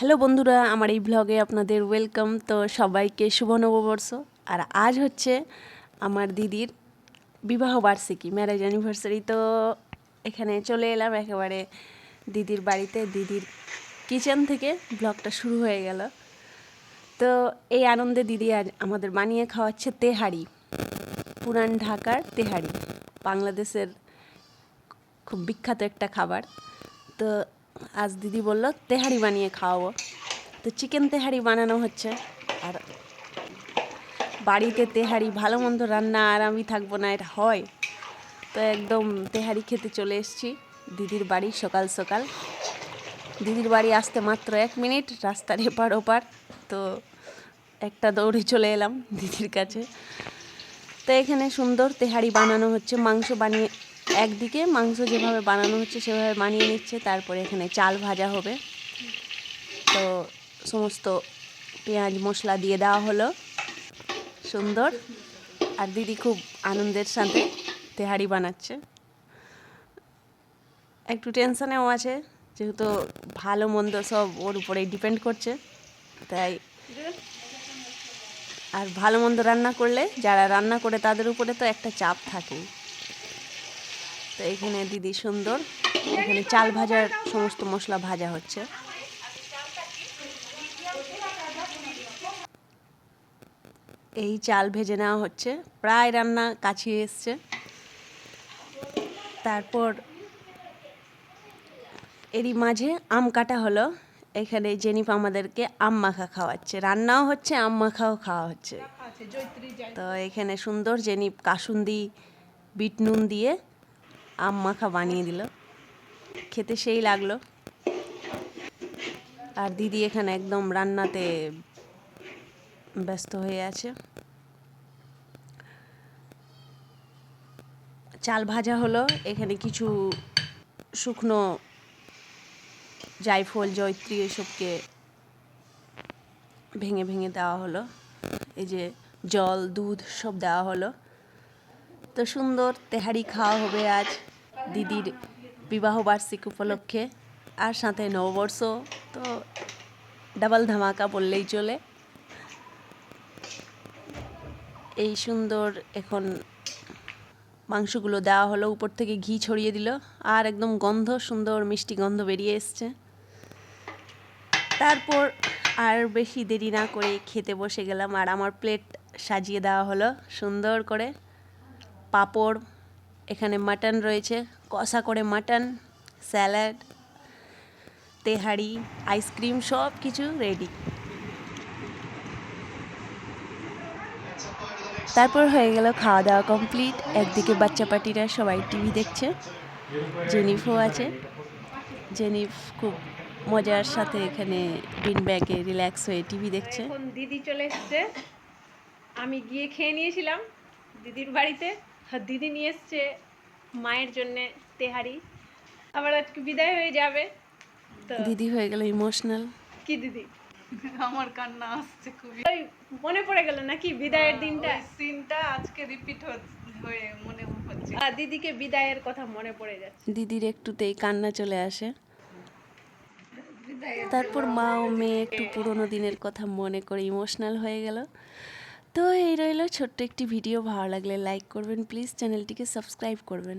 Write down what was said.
Hello বন্ধুরা, আমার এই ব্লগে আপনাদের ওয়েলকাম তো সবাইকে শুভ নববর্ষ। আর আজ হচ্ছে আমার দিদির বিবাহ বার্ষিকী ম্যারেজ অ্যানিভার্সারি তো এখানে চলে এলাম একেবারে দিদির বাড়িতে, দিদির কিচেন থেকে ব্লগটা শুরু হয়ে গেল। তো এই আনন্দে দিদি আজ আমাদের বানিয়ে খাওয়াচ্ছে তেহারি, পুরান ঢাকার তেহারি, বাংলাদেশের খুব বিখ্যাত একটা খাবার। তো আজ দিদি বলল, তেহারি বানিয়ে খাওয়াবো। তো চিকেন তেহারি বানানো হচ্ছে। আর বাড়িতে তেহারি, ভালো মন্দ রান্না আর আমি থাকব না, এটা হয়। তো একদম তেহারি খেতে চলে এসেছি। দিদির বাড়ি সকাল সকাল। দিদির বাড়ি আসতে মাত্র এক মিনিট, রাস্তার এপার ওপার। তো একটা দৌড়ে চলে এলাম দিদির কাছে। তো এখানে সুন্দর তেহারি বানানো হচ্ছে, মাংস বানিয়ে একদিকে মাংস যেভাবে বানানো হচ্ছে, সেভাবে বানিয়ে নিচ্ছে, তারপরে এখানে চাল ভাজা হবে। তো সমস্ত পেঁয়াজ মশলা দিয়ে দেওয়া হলো। সুন্দর। আর দিদি খুব আনন্দের সাথে তেহারি বানাচ্ছে। একটু টেনশনেও আছে, যেহেতু ভালো মন্দ সব ওর উপরেই ডিপেন্ড করছে। তাই আর ভালো মন্দ রান্না করলে, যারা রান্না করে তাদের উপরে তো একটা চাপ থাকেই। তো এখানে দিদি সুন্দর। এখানে চাল ভাজার সমস্ত মশলা ভাজা হচ্ছে। এই চাল ভেজে নেওয়া হচ্ছে। প্রায় রান্না কাছিয়ে এসছে। তারপর এরই মাঝে আম কাটা হলো। এখানে জেনিফ আমাদেরকে আম মাখা খাওয়াচ্ছে। রান্নাও হচ্ছে, আম মাখাও খাওয়া হচ্ছে। তো এখানে সুন্দর জেনিফ কাসুন্দি বিট নুন দিয়ে আম মাখা বানিয়ে দিল। খেতে সেই লাগল। আর দিদি এখানে একদম রান্নাতে ব্যস্ত হয়ে আছে। চাল ভাজা হলো। এখানে কিছু শুকনো জায়ফল, জয়ত্রী এসবকে ভেঙে ভেঙে দেওয়া হলো। এই যে জল, দুধ সব দেওয়া হলো। তো সুন্দর তেহারি খাওয়া হবে আজ। দিদির বিবাহ বার্ষিক উপলক্ষে আর সাথে নববর্ষ, তো ডাবল ধামাকা বললেই চলে। এই সুন্দর এখন মাংসগুলো দেওয়া হলো, উপর থেকে ঘি ছড়িয়ে দিল, আর একদম গন্ধ, সুন্দর মিষ্টি গন্ধ বেরিয়ে এসছে। তারপর আর বেশি দেরি না করে খেতে বসে গেলাম, আর আমার প্লেট সাজিয়ে দেওয়া হলো সুন্দর করে। পাঁপড় এখানে মাটন রয়েছে, কষা করে মাটন, স্যালাড, তেহারি, আইসক্রিম, সব কিছু রেডি তারপর হয়ে গেল খাওয়া দাওয়া কমপ্লিট একদিকে বাচ্চা পার্টিরা সবাই টিভি দেখছে, জেনিফও আছে। জেনিফ খুব মজার সাথে এখানে বিন ব্যাগে রিল্যাক্স হয়ে টিভি দেখছে। দিদি চলে এসছে। আমি গিয়ে খেয়ে নিয়েছিলাম দিদির বাড়িতে। দিদি নিয়ে এসছে মায়ের জন্যে তেহারি। আবার আজকে বিদায় হয়ে যাবে। তো দিদি হয়ে গেল ইমোশনাল কি দিদি? আমার কান্না আসছে খুবই। ওই মনে পড়ে গেল নাকি বিদায়ের দিনটা? সিনটা আজকে রিপিট হয়ে মনে হচ্ছে। আর দিদিকে বিদায়ের কথা মনে পড়ে যাচ্ছে। দিদির একটুতেই কান্না চলে আসে। তারপর মা ও মেয়ে একটু পুরোনো দিনের কথা মনে করে ইমোশনাল হয়ে গেল। তো এই রইল ছোট্ট একটি ভিডিও ভালো লাগলে লাইক করবেন প্লিজ চ্যানেলটিকে সাবস্ক্রাইব করবেন।